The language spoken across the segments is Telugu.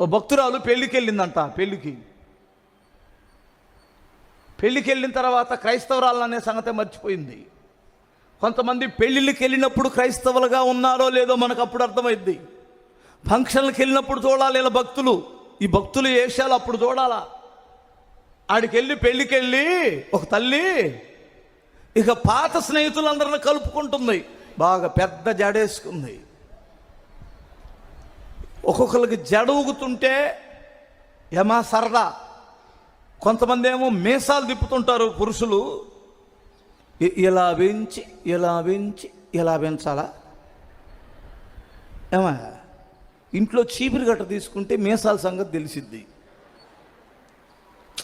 ఓ భక్తురాలు పెళ్ళికి వెళ్ళిందంట పెళ్ళికి. పెళ్ళికి వెళ్ళిన తర్వాత క్రైస్తవురాలు అనే సంగతి మర్చిపోయింది. కొంతమంది పెళ్ళిళ్ళకి వెళ్ళినప్పుడు క్రైస్తవులుగా ఉన్నారో లేదో మనకు అప్పుడు అర్థమైంది ఫంక్షన్లకు వెళ్ళినప్పుడు చూడాలి ఇలా భక్తులు. ఈ భక్తులు వేషాలు అప్పుడు చూడాలా. ఆడికి వెళ్ళి పెళ్ళికి వెళ్ళి ఒక తల్లి. ఇక పాత స్నేహితులందరిని కలుపుకుంటుంది. బాగా పెద్ద జడేసుకుంది. ఒక్కొక్కరికి జడ ఊగుతుంటే యమా సరదా? కొంతమంది ఏమో మీసాలు తిప్పుతుంటారు పురుషులు. ఇలా పెంచి ఇలా పెంచి ఇలా పెంచాలా ఏమా? ఇంట్లో చీపిరి గట్ట తీసుకుంటే మీసాల సంగతి తెలిసిద్ది.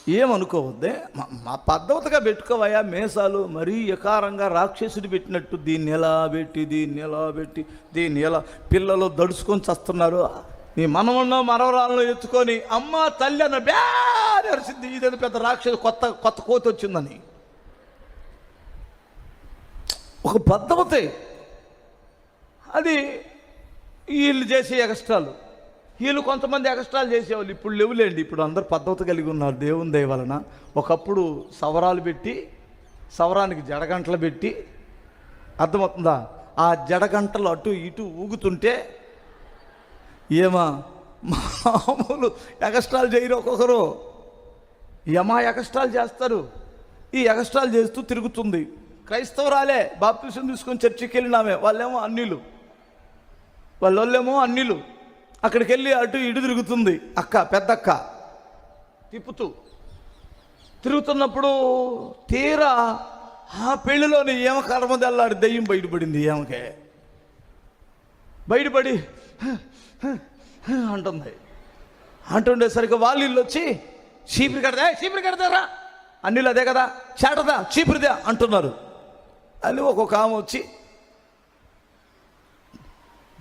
ఏమనుకోవద్దే? మా- మా పద్ధతిగా పెట్టుకోవయా మేసాలు. మరీ ఎకారంగా రాక్షసుడు పెట్టినట్టు దీన్ని ఎలా పెట్టి దీన్ని ఎలా పెట్టి దీన్ని ఎలా పిల్లలు దడుచుకొని చస్తున్నారు. నీ మనవన్నో మనవరాలను ఎత్తుకొని అమ్మ తల్లి అన్న బ్యాడ్ అరిసింది. ఇదేదో పెద్ద రాక్షసు కొత్త కొత్త కోతి వచ్చిందని. ఒక పద్ధతి అది వీళ్ళు చేసే ఎగస్ట్రాలు. వీళ్ళు కొంతమంది ఎగస్ట్రాలు చేసేవాళ్ళు. ఇప్పుడు లేవులేండి. ఇప్పుడు అందరు పద్ధతి కలిగి ఉన్నారు. దేవుని దయ వలన ఒకప్పుడు సవరాలు పెట్టి సవరానికి జడగంటలు పెట్టి అర్థమవుతుందా? ఆ జడగంటలు అటు ఇటు ఊగుతుంటే ఏమా? మామూలు ఎగస్ట్రాలు చేయరు ఒక్కొక్కరు. యమా ఎగస్ట్రాలు చేస్తారు? ఈ ఎగస్ట్రాలు చేస్తూ తిరుగుతుంది. క్రైస్తవరాలే బాప్తిసం తీసుకొని చర్చికి వెళ్ళినామే. వాళ్ళేమో అన్నిలు. వాళ్ళేమో అన్నిలు. అక్కడికి వెళ్ళి అటు ఇటు తిరుగుతుంది. అక్క పెద్దక్క తిప్పుతూ. తిరుగుతున్నప్పుడు తీరా ఆ పెళ్ళిలోని ఏమ కర్మదల్లాడి దెయ్యం బయటపడింది. ఏమకే? బయటపడి అంటుంది. అంటుండేసరికి వాళ్ళు ఇల్లు వచ్చి చీపురు కడదా? చీపురు కడతారా? అన్నిలు అదే కదా చేటదా? చీపురుదా అంటున్నారు. అని ఒక్కొక్క ఆమె వచ్చి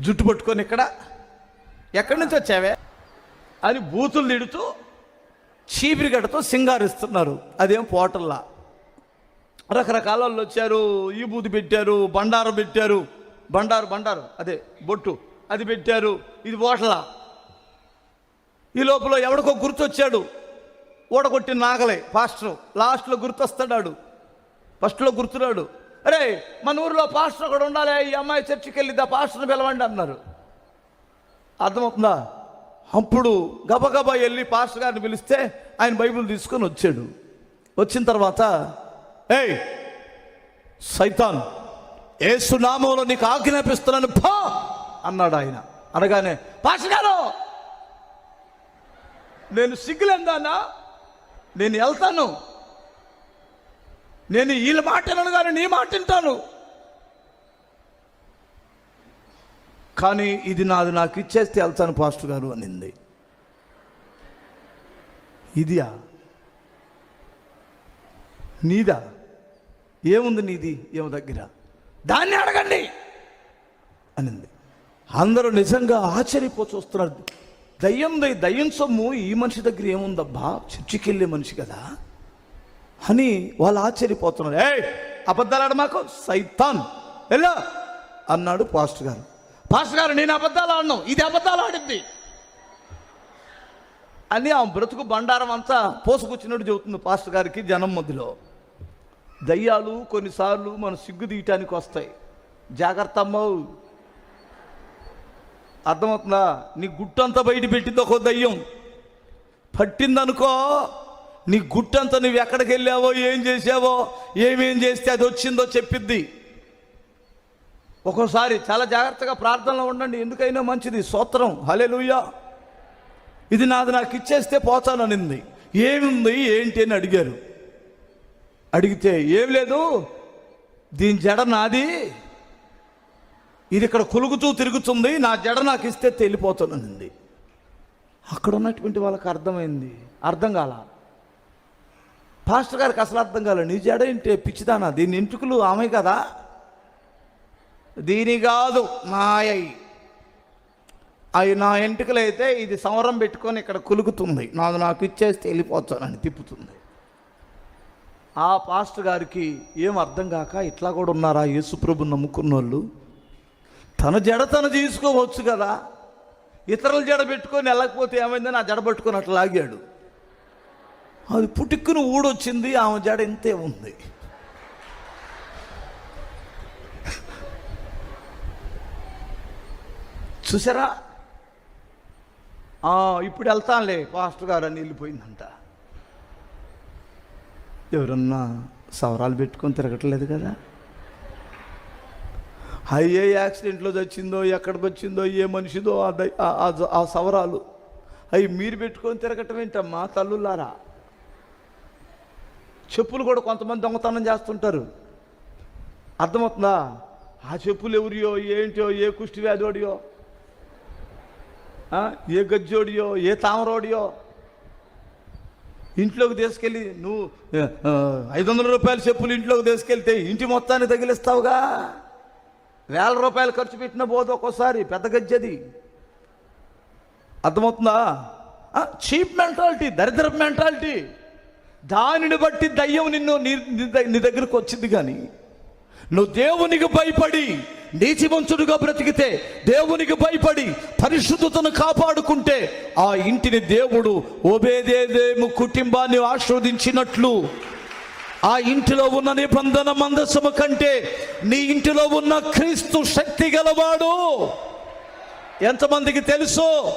జుట్టు పట్టుకొని ఇక్కడ ఎక్కడి నుంచి వచ్చావే? అని బూతులు తిడుతూ చీపిరిగడతో సింగారిస్తున్నారు. అదేం పోటల్లా. రకరకాల వాళ్ళు వచ్చారు ఈ బూతు పెట్టారు బండారం పెట్టారు. బండారు బండారు అదే బొట్టు అది పెట్టారు ఇది ఓటలా. ఈ లోపల ఎవడికో గుర్తొచ్చాడు ఓడగొట్టి నాగలే పాస్టర్ లాస్ట్లో గుర్తొస్తాడాడు ఫస్ట్లో గుర్తురాడు. అరే మన ఊరిలో పాస్టర్ కూడా ఉండాలి ఈ అమ్మాయి చర్చికి వెళ్ళిద్దా పాస్టర్ని పిలవండి అన్నారు. అర్థమవుతుందా? అప్పుడు గబగబా వెళ్ళి పాస్టర్ గారిని పిలిస్తే ఆయన బైబిల్ తీసుకొని వచ్చాడు. వచ్చిన తర్వాత ఏయ్ సైతాన్ ఏసునామంలో నీకు ఆజ్ఞాపిస్తున్నాను పో! అన్నాడు ఆయన. అనగానే పాస్టర్ గారు నేను సిగ్గులందానా నేను వెళ్తాను. నేను వీళ్ళ మాట వినను కానీ నీ మాట వింటాను. కానీ ఇది నాది నాకు ఇచ్చేస్తే వెళ్తాను పాస్టర్ గారు అనింది. ఇదియా? నీదా? ఏముంది నీది? ఏమో దగ్గర. దాన్ని అడగండి. అనింది. అందరూ నిజంగా ఆశ్చర్యపో చూస్తున్నారు దయ్యం దయ దయ్యం సొమ్ము ఈ మనిషి దగ్గర ఏముందబ్బా? చర్చికి వెళ్ళే మనిషి కదా. అని వాళ్ళు ఆశ్చర్యపోతున్నారు. ఏ అబద్ధాలు మాకు సైతాన్. ఎలా అన్నాడు పాస్టర్ గారు. పాస్టర్ గారు నేను అబద్ధాలు ఆడను. ఇది అబద్ధాలు ఆడింది. అని ఆ బ్రతుకు బండారం అంతా పోసుకొచ్చినట్టు చెబుతుంది పాస్టర్ గారికి జనం మధ్యలో. దయ్యాలు కొన్నిసార్లు మన సిగ్గు తీయటానికి వస్తాయి. జాగ్రత్త అమ్మవు అర్థమవుతుందా? నీ గుట్టంతా బయట పెట్టింది ఒక దయ్యం. పట్టిందనుకో నీ గుట్టంతా నువ్వు ఎక్కడికి వెళ్ళావో ఏం చేసావో ఏమేం చేస్తే అది వచ్చిందో చెప్పిద్ది. ఒక్కోసారి చాలా జాగ్రత్తగా ప్రార్థనలో ఉండండి. ఎందుకైనా మంచిది. స్తోత్రం. హలెలుయ్యా ఇది నాది నాకు ఇచ్చేస్తే పోతాననింది. ఏముంది ఏంటి అని అడిగారు. అడిగితే ఏం లేదు? దీని జడ నాది. ఇది ఇక్కడ కులుగుతూ తిరుగుతుంది. నా జడ నాకు ఇస్తే తేలిపోతాననింది అక్కడ ఉన్నటువంటి వాళ్ళకి అర్థమైంది. అర్థం కాల. పాస్టర్ గారికి అసలు అర్థం కాలే. నీ జడ ఏంటి? పిచ్చిదానా? దీని ఎంటుకలు ఆమె కదా. దీని కాదు మాయై. అవి నా ఎంటుకలైతే ఇది సంవరం పెట్టుకొని ఇక్కడ కులుకుతుంది నాకు నాకు ఇచ్చేస్తే వెళ్ళిపోతానని తిప్పుతుంది. ఆ పాస్టర్ గారికి ఏం అర్థం కాక ఇట్లా కూడా ఉన్నారా యేసుప్రభు నమ్ముకున్న వాళ్ళు తన జడ తను తీసుకోవచ్చు కదా. ఇతరుల జడ పెట్టుకొని వెళ్ళకపోతే ఏమైందని ఆ జడ పట్టుకొని అట్లా లాగాడు. అది పుట్టుక్కుని ఊడొచ్చింది ఆమె జడ ఇంతే ఉంది. చూసారా? ఇప్పుడు వెళ్తానులే పాస్టర్ గారు అని వెళ్ళిపోయిందంట. ఎవరన్నా సవరాలు పెట్టుకొని తిరగట్లేదు కదా? అయ్యే యాక్సిడెంట్లో చచ్చిందో ఎక్కడ వచ్చిందో ఏ మనిషిదో ఆ ఆ- సవరాలు. అవి మీరు పెట్టుకొని తిరగటం ఏంటమ్మా తల్లులారా? చెప్పులు కూడా కొంతమంది దొంగతనం చేస్తుంటారు. అర్థమవుతుందా? ఆ చెప్పులు ఎవరియో ఏంటో ఏ కుష్టి వ్యాధోడియో ఏ గజ్జోడియో ఏ తామరోడియో ఇంట్లోకి తీసుకెళ్ళి నువ్వు ఐదు వందల రూపాయల చెప్పులు ఇంట్లోకి తీసుకెళ్తే ఇంటి మొత్తాన్ని తగిలిస్తావుగా? వేల రూపాయలు ఖర్చు పెట్టిన పోదు ఒక్కోసారి పెద్ద గజ్జది. అర్థమవుతుందా? చీప్ మెంటాలిటీ దరిద్ర మెంటాలిటీ. దానిని బట్టి దయ్యం నిన్ను నీ నీ నీ దగ్గరకు వచ్చింది కానీ నువ్వు దేవునికి భయపడి నీచిమంచుడుగా బ్రతికితే దేవునికి భయపడి పరిశుద్ధతను కాపాడుకుంటే ఆ ఇంటిని దేవుడు ఓబేదేదేము కుటుంబాన్ని ఆస్వాదించినట్లు ఆ ఇంటిలో ఉన్న నిబంధన మందసము కంటే నీ ఇంటిలో ఉన్న క్రీస్తు శక్తి గలవాడు. ఎంతమందికి తెలుసు?